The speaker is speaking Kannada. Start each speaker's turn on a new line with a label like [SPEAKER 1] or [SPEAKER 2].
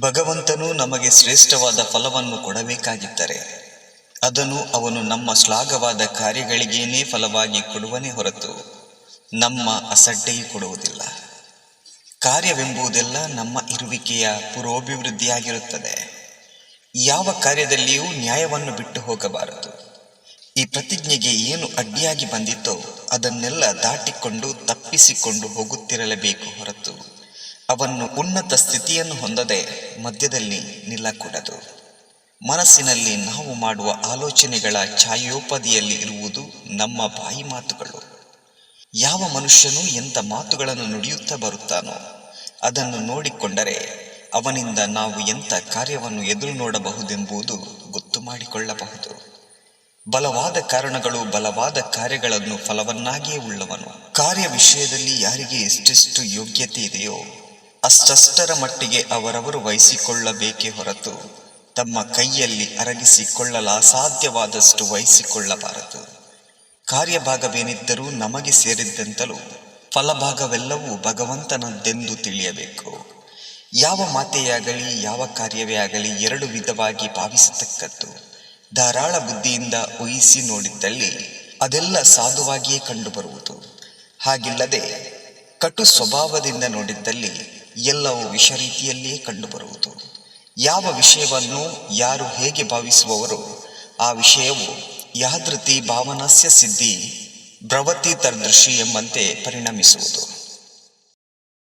[SPEAKER 1] ಭಗವಂತನು ನಮಗೆ ಶ್ರೇಷ್ಠವಾದ ಫಲವನ್ನು ಕೊಡಬೇಕಾಗಿದ್ದರೆ, ಅದನ್ನು ಅವನು ನಮ್ಮ ಶ್ಲಾಘವಾದ ಕಾರ್ಯಗಳಿಗೇನೇ ಫಲವಾಗಿ ಕೊಡುವನೇ ಹೊರತು ನಮ್ಮ ಅಸಡ್ಡೆಯು ಕೊಡುವುದಿಲ್ಲ. ಕಾರ್ಯವೆಂಬುದೆಲ್ಲ ನಮ್ಮ ಇರುವಿಕೆಯ ಪುರೋಭಿವೃದ್ಧಿಯಾಗಿರುತ್ತದೆ ಯಾವ ಕಾರ್ಯದಲ್ಲಿಯೂ ನ್ಯಾಯವನ್ನು ಬಿಟ್ಟು ಹೋಗಬಾರದು. ಈ ಪ್ರತಿಜ್ಞೆಗೆ ಏನು ಅಡ್ಡಿಯಾಗಿ ಬಂದಿತ್ತೋ ಅದನ್ನೆಲ್ಲ ದಾಟಿಕೊಂಡು ತಪ್ಪಿಸಿಕೊಂಡು ಹೋಗುತ್ತಿರಲೇಬೇಕು ಹೊರತು ಅವನ್ನು ಉನ್ನತ ಸ್ಥಿತಿಯನ್ನು ಹೊಂದದೆ ಮಧ್ಯದಲ್ಲಿ ನಿಲ್ಲಕೂಡದು. ಮನಸ್ಸಿನಲ್ಲಿ ನಾವು ಮಾಡುವ ಆಲೋಚನೆಗಳ ಛಾಯೋಪದಿಯಲ್ಲಿ ಇರುವುದು ನಮ್ಮ ಬಾಯಿ ಮಾತುಗಳು. ಯಾವ ಮನುಷ್ಯನು ಎಂಥ ಮಾತುಗಳನ್ನು ನುಡಿಯುತ್ತಾ ಬರುತ್ತಾನೋ, ಅದನ್ನು ನೋಡಿಕೊಂಡರೆ ಅವನಿಂದ ನಾವು ಎಂಥ ಕಾರ್ಯವನ್ನು ಎದುರು ನೋಡಬಹುದೆಂಬುದು ಗೊತ್ತು ಮಾಡಿಕೊಳ್ಳಬಹುದು. ಬಲವಾದ ಕಾರಣಗಳು ಬಲವಾದ ಕಾರ್ಯಗಳನ್ನು ಫಲವನ್ನಾಗಿಯೇ ಉಳ್ಳವನು. ಕಾರ್ಯ ವಿಷಯದಲ್ಲಿ ಯಾರಿಗೆ ಎಷ್ಟೆಷ್ಟು ಯೋಗ್ಯತೆ ಇದೆಯೋ ಅಷ್ಟಷ್ಟರ ಮಟ್ಟಿಗೆ ಅವರವರು ವಹಿಸಿಕೊಳ್ಳಬೇಕೇ ಹೊರತು ತಮ್ಮ ಕೈಯಲ್ಲಿ ಅರಗಿಸಿಕೊಳ್ಳಲಾಸಾಧ್ಯವಾದಷ್ಟು ವಹಿಸಿಕೊಳ್ಳಬಾರದು. ಕಾರ್ಯಭಾಗವೇನಿದ್ದರೂ ನಮಗೆ ಸೇರಿದ್ದಂತಲೂ ಫಲಭಾಗವೆಲ್ಲವೂ ಭಗವಂತನದ್ದೆಂದು ತಿಳಿಯಬೇಕು. ಯಾವ ಮಾತೆಯಾಗಲಿ, ಯಾವ ಕಾರ್ಯವೇ ಆಗಲಿ ಎರಡು ವಿಧವಾಗಿ ಭಾವಿಸತಕ್ಕದ್ದು. ಧಾರಾಳ ಬುದ್ಧಿಯಿಂದ ಊಹಿಸಿ ನೋಡಿದ್ದಲ್ಲಿ ಅದೆಲ್ಲ ಸಾಧುವಾಗಿಯೇ ಕಂಡುಬರುವುದು. ಹಾಗಿಲ್ಲದೆ ಕಟು ಸ್ವಭಾವದಿಂದ ನೋಡಿದ್ದಲ್ಲಿ ಎಲ್ಲವೂ ವಿಷ ರೀತಿಯಲ್ಲಿಯೇ ಕಂಡುಬರುವುದು. ಯಾವ ವಿಷಯವನ್ನು ಯಾರು ಹೇಗೆ ಭಾವಿಸುವವರು ಆ ವಿಷಯವು ಯಾದೃತಿ ಭಾವನಸ್ಯ ಸಿದ್ಧಿ ಭ್ರವತಿ ತರ್ದೃಶಿ ಎಂಬಂತೆ ಪರಿಣಮಿಸುವುದು.